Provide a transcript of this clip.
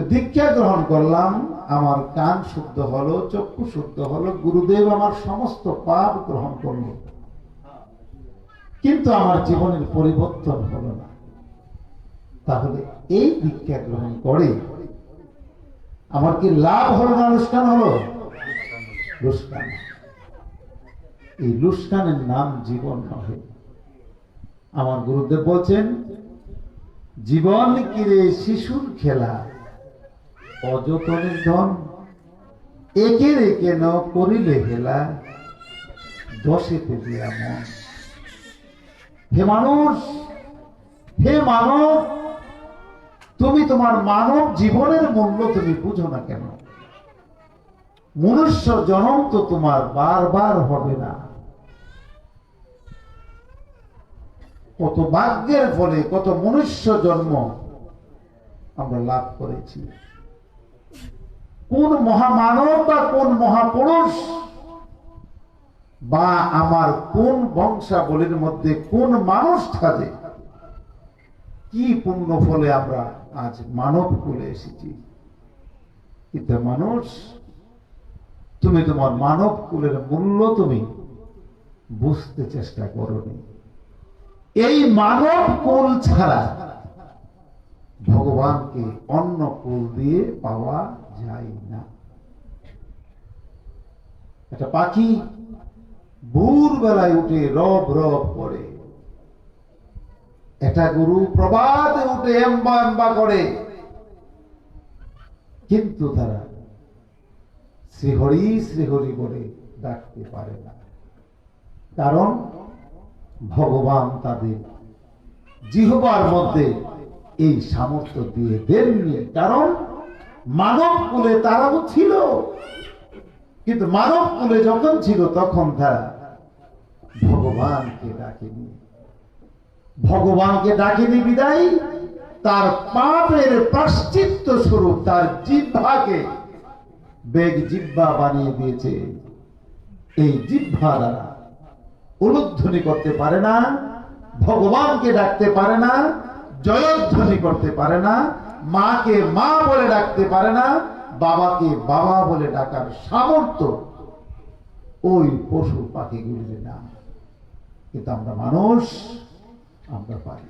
দীক্ষা গ্রহণ করলাম, আমার কান শুদ্ধ হলো, চক্ষু শুদ্ধ হলো, গুরুদেব আমার সমস্ত পাপ গ্রহণ করল। কিন্তু আমার জীবনের পরিবর্তন হলো না। তাহলে এই দীক্ষা গ্রহণ করে আমার কি লাভ হলো না লুস্কান হলো? লুস্কান। এই লুস্কানের নাম জীবন নহে আমার গুরুদেব বলছেন, জীবন কিরে শিশুর খেলা? অযতনের ধন একে রেখে ন করিলে হেলা, দশে পেদিয়া মন হে মানুষ, হে মানব, তুমি তোমার মানব জীবনের মূল্য তুমি বুঝো না কেন? মনুষ্য জনম তো তোমার বারবার হবে না। কত ভাগ্যের ফলে কত মনুষ্য জন্ম আমরা লাভ করেছি। কোন মহামানব বা কোন মহাপুরুষ বা আমার কোন বংশাবলীর মধ্যে কোন মানুষ থাকে? কি পুণ্য ফলে আমরা আজ মানব কুলে এসেছি? কিন্তু মানুষ, তুমি তোমার মানব কুলের মূল্য তুমি বুঝতে চেষ্টা করনি। এই মানব কুল ছাড়া ভগবানকে অন্য কুল দিয়ে পাওয়া যায় না। একটা পাখি ভোর বেলায় উঠে রব রব করে। একটা গরু প্রভাতে উঠে এম্বা এম্বা করে। কিন্তু তারা শ্রীহরি শ্রীহরি বলে ডাকতে পারে না। কারণ ভগবান তাদের জিহবার মধ্যে এই সামর্থ্য দিয়ে দেননি কারণ মানব কুলে তারাও ছিল। কিন্তু মানব কুলে যখন ছিল, তখন তারা ভগবানকে ডাকেনি। ভগবানকে ডাকেনি বিদায়, তার পাপের প্রাশ্চিত্য স্বরূপ, তার জিহ্বাকে বেগ জিহ্বা বানিয়ে দিয়েছে। এই জিহ্বা দ্বারা করতে পারে না, ভগবানকে ডাকতে পারে না জয়ধ্বনি করতে পারে না, মাকে মা বলে ডাকতে পারে না, বাবাকে বাবা বলে ডাকার সামর্থ্য ওই পশু পাখিগুলির না। কিন্তু আমরা মানুষ, আমরা পারি।